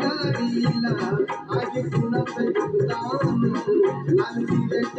ஜகடியிலா ஆகி குணத்தை தானும் அஞ்சி வெச்ச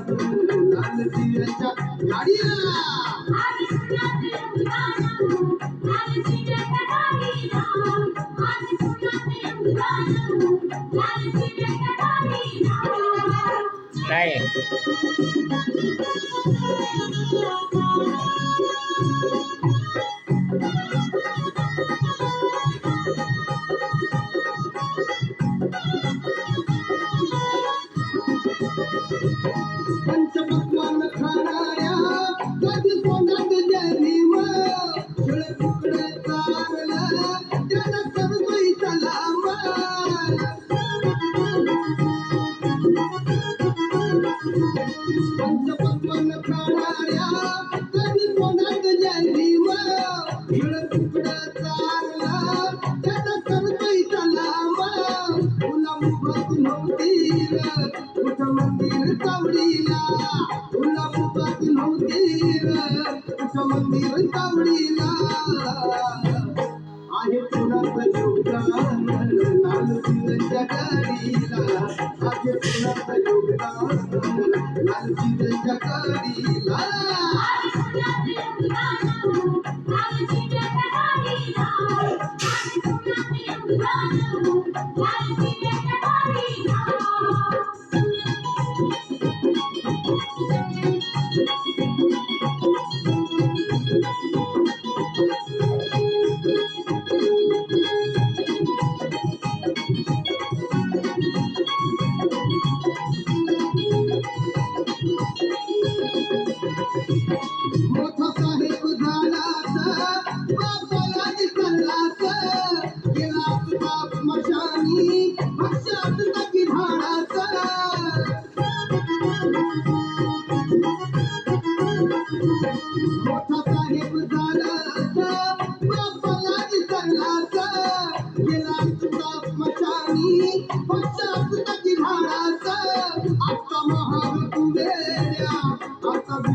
耶！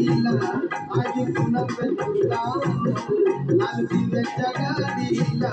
ಇಲ್ಲ ಆಯು ಪುನಃ ನಾಲ್ಕಿನ ಜಗದಿಲ್ಲ